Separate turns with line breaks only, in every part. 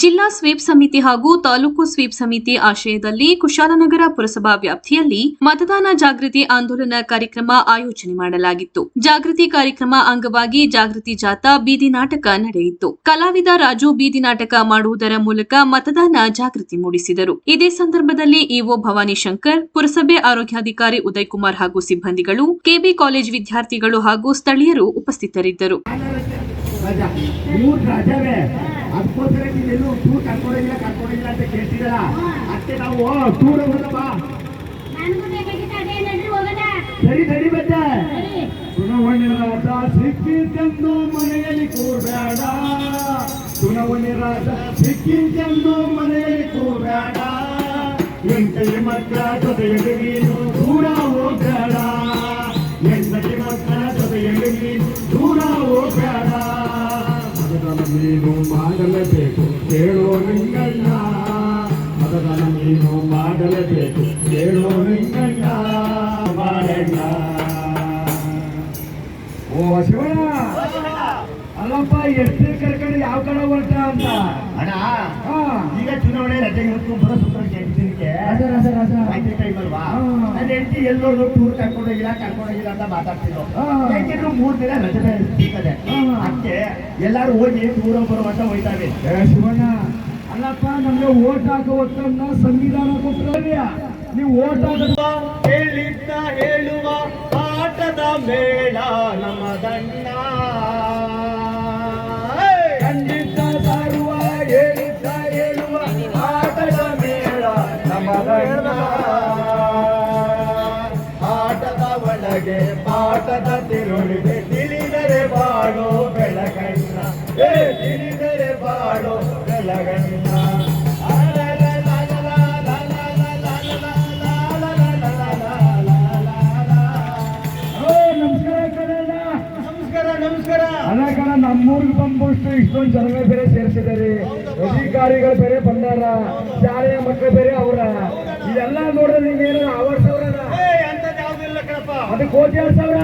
ಜಿಲ್ಲಾ ಸ್ವೀಪ್ ಸಮಿತಿ ಹಾಗೂ ತಾಲೂಕು ಸ್ವೀಪ್ ಸಮಿತಿ ಆಶ್ರಯದಲ್ಲಿ ಕುಶಾಲನಗರ ಪುರಸಭಾ ವ್ಯಾಪ್ತಿಯಲ್ಲಿ ಮತದಾನ ಜಾಗೃತಿ ಆಂದೋಲನ ಕಾರ್ಯಕ್ರಮ ಆಯೋಜನೆ ಮಾಡಲಾಗಿತ್ತು. ಜಾಗೃತಿ ಕಾರ್ಯಕ್ರಮ ಅಂಗವಾಗಿ ಜಾಗೃತಿ ಜಾಥಾ ಬೀದಿ ನಾಟಕ ನಡೆಯಿತು. ಕಲಾವಿದ ರಾಜು ಬೀದಿ ನಾಟಕ ಮಾಡುವುದರ ಮೂಲಕ ಮತದಾನ ಜಾಗೃತಿ ಮೂಡಿಸಿದರು. ಇದೇ ಸಂದರ್ಭದಲ್ಲಿ ಇಒ ಭವಾನಿ ಶಂಕರ್, ಪುರಸಭೆ ಆರೋಗ್ಯಾಧಿಕಾರಿ ಉದಯ್ ಕುಮಾರ್ ಹಾಗೂ ಸಿಬ್ಬಂದಿಗಳು, ಕೆಬಿ ಕಾಲೇಜ್ ವಿದ್ಯಾರ್ಥಿಗಳು ಹಾಗೂ ಸ್ಥಳೀಯರು ಉಪಸ್ಥಿತರಿದ್ದರು.
ಅದಕ್ಕೋಸ್ಕರ ನೀವೆಲ್ಲೂ ಟೂರ್ ಕರ್ಕೊಂಡಿಲ್ಲ ಕರ್ಕೊಂಡಿಲ್ಲ ಅಂತ ಕೇಳ್ತಿರಲ್ಲ ಅದಕ್ಕೆ ನಾವು ಟೂರ್ ಹೋಗೋದಪ್ಪ
ಹೋಗೋಣ.
ಸರಿ ಸರಿ ಚುನಾವಣೆ ರಾಜ ಸಿಕ್ಕಿದ್ದೆಂದು ಮನೆಯಲ್ಲಿ ಕೂಡಬೇಡ ಚುನಾವಣೆ ರಾಜ ಸಿಕ್ಕಿದ್ದೆಂದು ಮನೆಯಲ್ಲಿ ಕೂಡಬೇಡ ಎಂಟೈ ಮಕ್ಕಳ ಜೊತೆಯಲ್ಲಿ ನೀನು ನೀನು ಮಾಡಲೇಬೇಕು. ಕೇಳೋ ನಿಂಗಣ್ಣ ಮತದಾನ ನೀನು ಮಾಡಲೇಬೇಕು. ಕೇಳೋ ನಿಂಗಣ್ಣ ಮಾಡಣ್ಣ. ಓ ಶಿವಣ್ಣ ಅಲ್ಲಪ್ಪ ಎಷ್ಟು ಕರ್ಕೊಂಡು ಯಾವ ಕಡೆ ಹೊರಟ ಅಂತ?
ಅಣ್ಣ. ಈಗ ಚುನಾವಣೆ ರಜೆ ಬರೋ ಸುತ್ತ ಹೆಂಡತಿಗೆ ಹೆಂಡತಿ ಎಲ್ಲರೂ ಟೂರ್ ಕರ್ಕೊಂಡೋಗಿಲ್ಲ ಕರ್ಕೊಂಡೋಗಿಲ್ಲ ಅಂತ ಮಾತಾಡ್ತಿದ್ರು.
ಹಾ.
ಯಾಕೆಂದ್ರೆ ಮೂರ್ ದಿನ ರಜೆ ಸಿಗ್ತದೆ. ಅದಕ್ಕೆ ಎಲ್ಲಾರು ಹೋಗಿ ಟೂರ್ ಬರುವ ಅಂತ ಹೋಯ್ತಾವೆ
ಏ ಶಿವಣ್ಣ ಅಲ್ಲಪ್ಪ ನಮ್ಗೆ ಓಟ್ ಹಾಕೋ ಹೊತ್ತನ್ನ ಸಂವಿಧಾನ ಕೊಟ್ಟರೆ ನೀವು ಓಟ್ ಹಾಕೋದು
ಹೇಳಿದ್ದ ಹೇಳುವ ಆಟದ ಮೇಳ ನಮ್ಮದಣ್ಣ.
ಖಂಡಿತ ಸಾರುವ ಹೇಳಿದ್ದ ಹೇಳುವ ಆಟದ ಮೇಳ ನಮ್ಮದಣ್ಣ.
ಪಾಠದ ತಿರುಳಿಗೆ ತಿಳಿದರೆ ಬಾಳೋ ಬೆಳಗಣ್ಣ ಏ ತಿಳಿದರೆ ಬಾಳೋ ಬೆಳಗಣ್ಣ
ಓ ನಮಸ್ಕಾರ ಕಣಣ್ಣ
ನಮಸ್ಕಾರ ನಮಸ್ಕಾರ.
ಅಲ್ಲ ಕಣ ನಮ್ಮೂರಿಗೆ ಬಂದ್ಬಿಟ್ಟು ಇಷ್ಟೊಂದು ಜನಗಳ ಬೇರೆ ಸೇರಿಸಿದ್ದಾರೆ. ಅಧಿಕಾರಿಗಳು ಬೇರೆ ಬಂದಾರ ಶಾಲೆಯ ಮಕ್ಕಳು ಬೇರೆ ಅವರ. ಇದೆಲ್ಲ ನೋಡಿದ್ರೆ ನಿಮ್ಗೆ ಏನಾರ ಅದು ಕೋಟಿ ಎರಡು ಸಾವಿರ.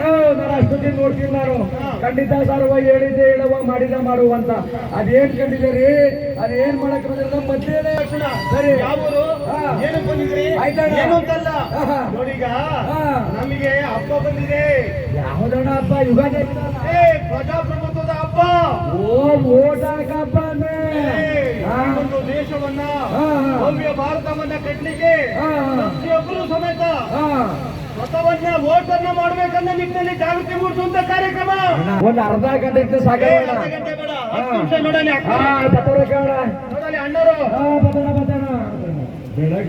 ನಾನು ಅಷ್ಟೊತ್ತಿ ನೋಡ್ತೀನಿ ನಾನು ಖಂಡಿತ ಸಾರುವ ಹೇಳಿದ್ದೆ ಹೇಳುವ ಮಾಡಿದ ಮಾಡುವ ಅಂತ ಅದೇನ್ ಕಂಡಿದ್ದೀರಿ? ಅದೇನ್ ಮಾಡಕ್ ಮಧ್ಯೆ ಸರಿ.
ಯಾವುದು
ಏನು
ಏನಕ್ಕೆ ಬಂದಿದ್ರಿ ಏನು ಅಂತಲ್ಲ?
ಆಹಾ.
ನೋಡೀಗ ನಮಗೆ ಹಬ್ಬ ಬಂದಿದೆ.
ಯಾವ್ದಣ್ಣ ಹಬ್ಬ? ಯುಗಾದಿ
ಪ್ರಜಾಪ್ರಭುತ್ವದ ಹಬ್ಬ.
ಓ ಓಟ್ ಹಾಕಪ್ಪ ಅಂದ್ರೆ.
ದೇಶವನ್ನ. ಭವ್ಯ ಭಾರತವನ್ನ ಕಟ್ಟಲಿಕ್ಕೆ. ಪ್ರತಿಯೊಬ್ಬರು ಸಮೇತ. ಮತವನ್ನ ವೋಟನ್ನ ಮಾಡ್ಬೇಕನ್ನೋ ನಿಟ್ಟಿನಲ್ಲಿ ಜಾಗೃತಿ ಮೂಡಿಸುವಂತ ಕಾರ್ಯಕ್ರಮ.
ಒಂದು ಅರ್ಧ ಗಂಟೆ ಇತ್ತು
ಅರ್ಧ ಗಂಟೆ ಬೇಡ ಹತ್ತು ನಿಮಿಷ ನೋಡಲಿ ಅಣ್ಣರು.
ಬೆಳಗ್ಗೆ